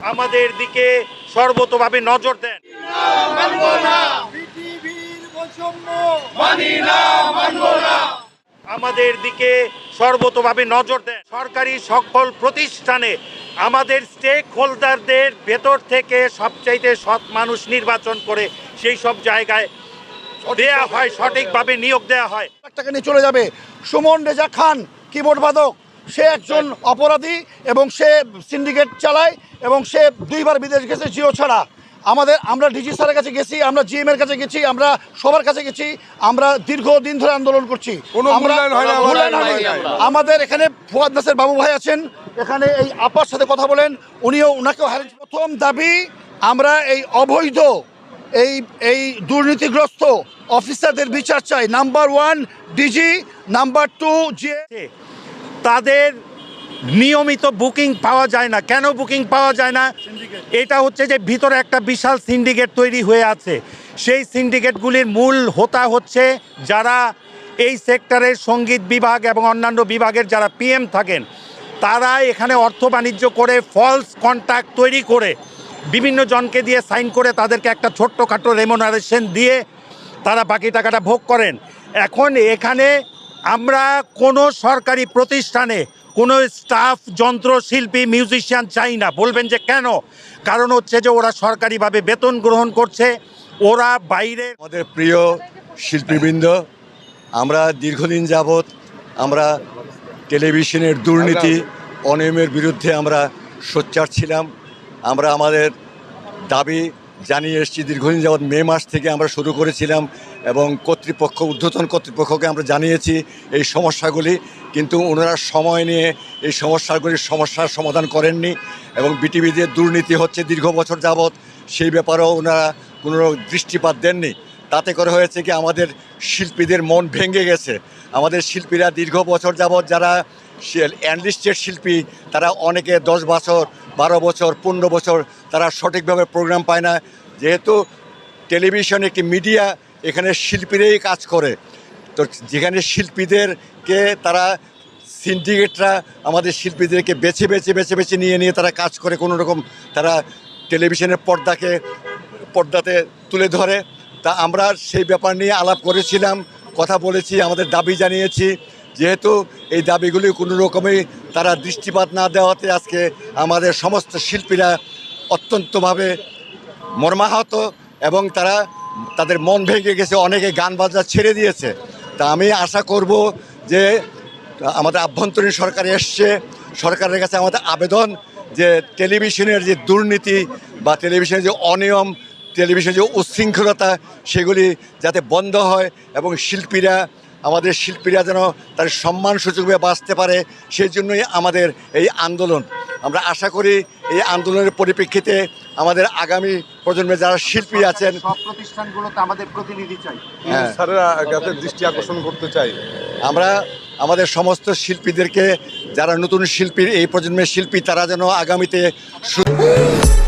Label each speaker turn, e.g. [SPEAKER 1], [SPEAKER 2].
[SPEAKER 1] আমাদের দিকে সর্বতভাবে নজর দেন। আমাদের দিকে সর্বতভাবে নজর দেন। সরকারি সকল প্রতিষ্ঠানে আমাদের স্টেক হোল্ডারদের ভেতর থেকে সবচাইতে সৎ মানুষ নির্বাচন করে সেই সব জায়গায় দেয়া হয় সঠিকভাবে নিয়োগ দেয়া হয়।
[SPEAKER 2] টাকা নিয়ে চলে যাবে। সুমন রেজা খান কিবোর্ড বাদক। সে একজন অপরাধী এবং সে সিন্ডিকেট চালায় এবং সে দুইবার বিদেশ গেছে জিও ছাড়া। আমাদের আমরা ডিজি স্যারের কাছে গেছি আমরা জিএম এর কাছে গেছি আমরা সবার কাছে গেছি আমরা দীর্ঘদিন ধরে আন্দোলন করছি। আমাদের এখানে ফুয়াদ নাসের বাবু ভাই আছেন এখানে এই আপার সাথে কথা বলেন উনিও উনাকেও হ্যারেস প্রথম দাবি আমরা এই অবৈধ এই এই দুর্নীতিগ্রস্ত অফিসারদের বিচার চাই। Number one DG number two
[SPEAKER 1] আছে, তাদের নিয়মিত বুকিং পাওয়া যায় না। কেন বুকিং পাওয়া যায় না? এটা হচ্ছে যে ভিতরে একটা বিশাল সিন্ডিকেট তৈরি হয়ে আছে। সেই সিন্ডিকেটগুলির মূল হোতা হচ্ছে যারা এই সেক্টরের সংগীত বিভাগ এবং অন্যান্য বিভাগের যারা পিএম থাকেন তারা এখানে অর্থ বাণিজ্য করে ফলস কন্ট্যাক্ট তৈরি করে বিভিন্ন জনকে দিয়ে সাইন করে তাদেরকে একটা ছোট্টখাটো রেমোনারেশন দিয়ে তারা বাকি টাকাটা ভোগ করেন। এখন এখানে আমরা কোনো সরকারি প্রতিষ্ঠানে কোনো স্টাফ যন্ত্রশিল্পী মিউজিশিয়ান চাই না। বলবেন যে কেন? কারণ হচ্ছে যে ওরা সরকারিভাবে বেতন গ্রহণ করছে। ওরা বাইরে
[SPEAKER 3] আমাদের প্রিয় শিল্পীবৃন্দ, আমরা দীর্ঘদিন যাবৎ আমরা টেলিভিশনের দুর্নীতি, অনিয়মের বিরুদ্ধে আমরা সোচ্চার ছিলাম। আমরা আমাদের দাবি জানিয়ে এসেছি, দীর্ঘদিন যাবৎ মে মাস থেকে আমরা শুরু করেছিলাম। এবং কর্তৃপক্ষ, ঊর্ধ্বতন কর্তৃপক্ষকে আমরা জানিয়েছি এই সমস্যাগুলি, কিন্তু ওনারা সময় নিয়ে এই সমস্যাগুলির সমস্যার সমাধান করেননি এবং বিটিভিতে দুর্নীতি হচ্ছে দীর্ঘ বছর যাবৎ, সেই ব্যাপারেও ওনারা কোনো দৃষ্টিপাত দেননি। তাতে করে হয়েছে কি, আমাদের শিল্পীদের মন ভেঙে গেছে। আমাদের শিল্পীরা দীর্ঘ বছর যাবৎ যারা অ্যানলিস্টেড শিল্পী, তারা অনেকে দশ বছর, বারো বছর, পনেরো বছর তারা সঠিকভাবে প্রোগ্রাম পায় না। যেহেতু টেলিভিশন একটি মিডিয়া এখানে শিল্পীরাই কাজ করে। তো যেখানে শিল্পীদেরকে তারা সিন্ডিকেটরা আমাদের শিল্পীদেরকে বেছে বেছে বেছে বেছে নিয়ে নিয়ে তারা কাজ করে, কোনো রকম তারা টেলিভিশনের পর্দাকে, পর্দাতে তুলে ধরে। তা আমরা সেই ব্যাপার নিয়ে আলাপ করেছিলাম, কথা বলেছি, আমাদের দাবি জানিয়েছি। যেহেতু এই দাবিগুলি কোনো রকমই তারা দৃষ্টিপাত না দেওয়াতে আজকে আমাদের সমস্ত শিল্পীরা অত্যন্তভাবে মর্মাহত এবং তারা তাদের মন ভেঙে গেছে, অনেকে গান বাজনা ছেড়ে দিয়েছে। তা আমি আশা করব যে, আমাদের আভ্যন্তরীণ সরকার এসছে, সরকারের কাছে আমাদের আবেদন যে টেলিভিশনের যে দুর্নীতি বা টেলিভিশনের যে অনিয়ম, টেলিভিশনের যে উচ্ছৃঙ্খলতা, সেগুলি যাতে বন্ধ হয় এবং শিল্পীরা, আমাদের শিল্পীরা যেন তার সম্মানসূচকভাবে বাঁচতে পারে, সেই জন্যই আমাদের এই আন্দোলন। আমরা আশা করি এই আন্দোলনের পরিপ্রেক্ষিতে আমাদের আগামী প্রজন্মে যারা শিল্পী আছেন
[SPEAKER 1] সব প্রতিষ্ঠানগুলোতে আমাদের প্রতিনিধি চাই
[SPEAKER 3] হ্যাঁ।
[SPEAKER 4] স্যারেরা দৃষ্টি আকর্ষণ করতে চাই
[SPEAKER 3] আমরা আমাদের সমস্ত শিল্পীদেরকে যারা নতুন শিল্পীর এই প্রজন্মের শিল্পী তারা যেন আগামীতে সু-